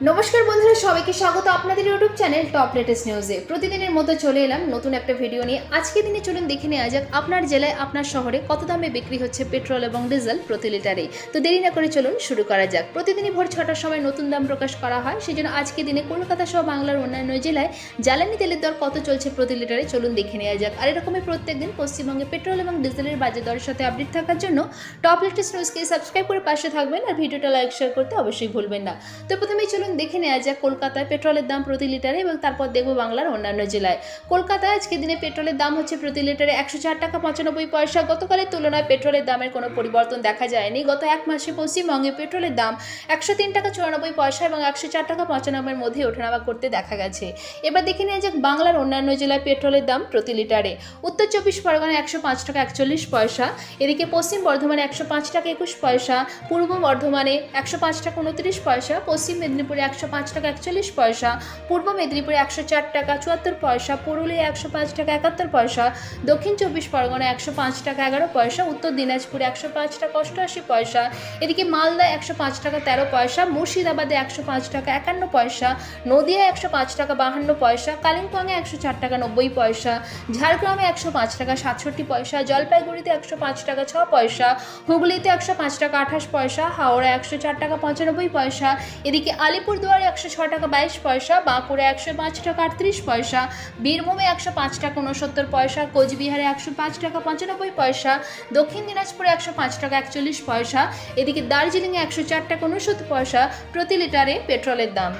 নমস্কার বন্ধুরা, সবাইকে স্বাগত আপনাদের ইউটিউব চ্যানেল টপ লেটেস্ট নিউজে। প্রতিদিনের মতো চলে এলাম নতুন একটা ভিডিও নিয়ে। আজকে দিনে চলুন দেখে নেওয়া যাক, আপনার জেলায়, আপনার শহরে কত দামে বিক্রি হচ্ছে পেট্রোল এবং ডিজেল প্রতি লিটারে। তো দেরি না করে চলুন শুরু করা যাক। প্রতিদিনই ভোর ছটার সময় নতুন দাম প্রকাশ করা হয়, সেজন্য আজকে দিনে কলকাতা সহ বাংলার অন্যান্য জেলায় জ্বালানি তেলের দর কত চলছে প্রতি লিটারে চলুন দেখে নেওয়া যাক। আর এরকমই প্রত্যেকদিন পশ্চিমবঙ্গে পেট্রোল এবং ডিজেলের বাজার দরের সাথে আপডেট থাকার জন্য টপ লেটেস্ট নিউজকে সাবস্ক্রাইব করে পাশে থাকবেন, আর ভিডিওটা লাইক, শেয়ার করতে অবশ্যই ভুলবেন না। তো প্রথমেই চলুন দেখে নেওয়া যাক কলকাতায় পেট্রোলের দাম প্রতি লিটারে এবং তারপর দেখব বাংলার অন্যান্য জেলায়। কলকাতায় আজকে দিনে পেট্রোলের দাম হচ্ছে প্রতি লিটারে একশো চার টাকা পঁচানব্বই পয়সা। গতকালের তুলনায় পেট্রোলের দামের কোনো পরিবর্তন দেখা যায়নি। গত এক মাসে পশ্চিমবঙ্গে পেট্রোলের দাম একশো তিন টাকা চুরানব্বই পয়সা এবং একশো চার টাকা পঁচানব্বইয়ের মধ্যে ওঠানামা করতে দেখা গেছে। এবার দেখে নেওয়া যাক বাংলার অন্যান্য জেলায় পেট্রোলের দাম প্রতি লিটারে। উত্তর চব্বিশ পরগনায় একশো পাঁচ টাকা একচল্লিশ পয়সা। এদিকে পশ্চিম বর্ধমানে একশো পাঁচ টাকা একুশ পয়সা। পূর্ব বর্ধমানে একশো পাঁচ টাকা উনত্রিশ পয়সা। পশ্চিম মেদিনীপুরে একশো পাঁচ টাকা একচল্লিশ পয়সা পূর্ব মেদিনীপুরে একশো চার টাকা চুয়াত্তর পয়সা পুরুলিয়া একশো পাঁচ টাকা একাত্তর পয়সা দক্ষিণ চব্বিশ পরগনা একশো পাঁচ টাকা এগারো পয়সা উত্তর দিনাজপুরে একশো পাঁচ টাকা অষ্টআশি পয়সা এদিকে মালদা একশো পাঁচ টাকা তেরো পয়সা মুর্শিদাবাদে একশো পাঁচ টাকা একান্ন পয়সা নদিয়া একশো পাঁচ টাকা বাহান্ন পয়সা কালিম্পংয়ে একশো চার টাকা নব্বই পয়সা ঝাড়গ্রামে একশো পাঁচ টাকা সাতষট্টি পয়সা জলপাইগুড়িতে একশো পাঁচ টাকা ছ পয়সা হুগলিতে একশো পাঁচ টাকা আঠাশ পয়সা হাওড়া একশো চার টাকা পঁচানব্বই পয়সা এদিকে আলিপুরদুয়ারে একশো ছ টাকা বাইশ পয়সা, বাঁকুড়া একশো পাঁচ টাকা আটত্রিশ পয়সা, বীরভূমে একশো পাঁচ টাকা উনসত্তর পয়সা, কোচবিহারে একশো পাঁচ টাকা পঁচানব্বই পয়সা, দক্ষিণ দিনাজপুরে একশো পাঁচ টাকা একচল্লিশ পয়সা, এদিকে দার্জিলিংয়ে একশো চার টাকা উনসত্তর পয়সা প্রতি লিটারে পেট্রোলের দাম।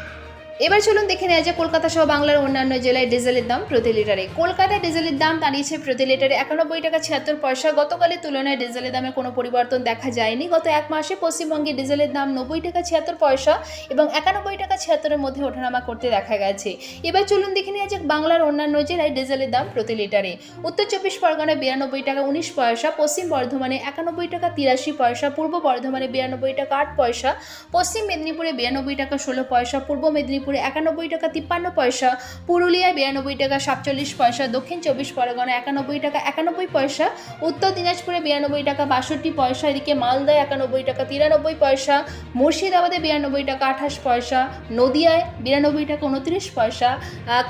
এবার চলুন দেখে নেওয়া যায় কলকাতা সহ বাংলার অন্যান্য জেলায় ডিজেলের দাম প্রতি লিটারে। কলকাতায় ডিজেলের দাম দাঁড়িয়েছে প্রতি লিটারে একানব্বই টাকা ছিয়াত্তর পয়সা। গতকালের তুলনায় ডিজেলের দামে কোনো পরিবর্তন দেখা যায়নি। গত এক মাসে পশ্চিমবঙ্গে ডিজেলের দাম নব্বই টাকা ছিয়াত্তর পয়সা এবং একানব্বই টাকা ছিয়াত্তরের মধ্যে ওঠানামা করতে দেখা গেছে। এবার চলুন দেখে নেওয়া যাক বাংলার অন্যান্য জেলায় ডিজেলের দাম প্রতি লিটারে। উত্তর চব্বিশ পরগনায় বিরানব্বই টাকা উনিশ পয়সা, পশ্চিম বর্ধমানে একানব্বই টাকা তিরাশি পয়সা, পূর্ব বর্ধমানে বিরানব্বই টাকা আট পয়সা, পশ্চিম মেদিনীপুরে বিরানব্বই টাকা ষোলো পয়সা, পূর্ব মেদিনীপুরে একানব্বই টাকা তিপ্পান্ন পয়সা, পুরুলিয়ায় বিরানব্বই টাকা সাতচল্লিশ পয়সা, দক্ষিণ চব্বিশ পরগনা একানব্বই টাকা একানব্বই পয়সা, উত্তর দিনাজপুরে বিরানব্বই টাকা বাষট্টি পয়সা, এদিকে মালদায় একানব্বই টাকা তিরানব্বই পয়সা, মুর্শিদাবাদে বিরানব্বই টাকা আঠাশ পয়সা, নদিয়ায় বিরানব্বই টাকা উনত্রিশ পয়সা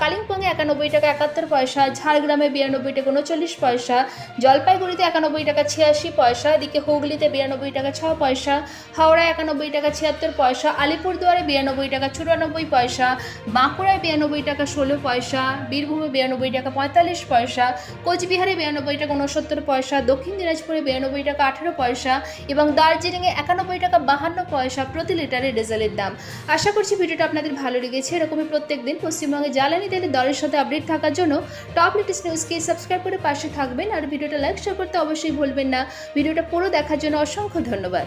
কালিম্পংয়ে একানব্বই টাকা একাত্তর পয়সা, ঝাড়গ্রামে বিরানব্বই টাকা উনচল্লিশ পয়সা, জলপাইগুড়িতে একানব্বই টাকা ছিয়াশি পয়সা, এদিকে হুগলিতে বিরানব্বই টাকা ছ পয়সা, হাওড়ায় একানব্বই টাকা ছিয়াত্তর পয়সা, আলিপুরদুয়ারে বিরানব্বই টাকা চুরানব্বই পয়সা, বাঁকুড়ায় বিরানব্বই টাকা ষোলো পয়সা, বীরভূমে বিরানব্বই টাকা পঁয়তাল্লিশ পয়সা, কোচবিহারে বিরানব্বই টাকা উনসত্তর পয়সা, দক্ষিণ দিনাজপুরে বিরানব্বই টাকা আঠেরো পয়সা এবং দার্জিলিংয়ে একানব্বই টাকা বাহান্ন পয়সা প্রতি লিটারে ডিজেলের দাম। আশা করছি ভিডিওটা আপনাদের ভালো লেগেছে। এরকমই প্রত্যেক দিন পশ্চিমবঙ্গে জ্বালানি তেলের দরের সাথে আপডেট থাকার জন্য টপ লেটেস্ট নিউজকে সাবস্ক্রাইব করে পাশে থাকবেন আর ভিডিওটা লাইক শেয়ার করতে অবশ্যই ভুলবেন না। ভিডিওটা পুরো দেখার জন্য অসংখ্য ধন্যবাদ।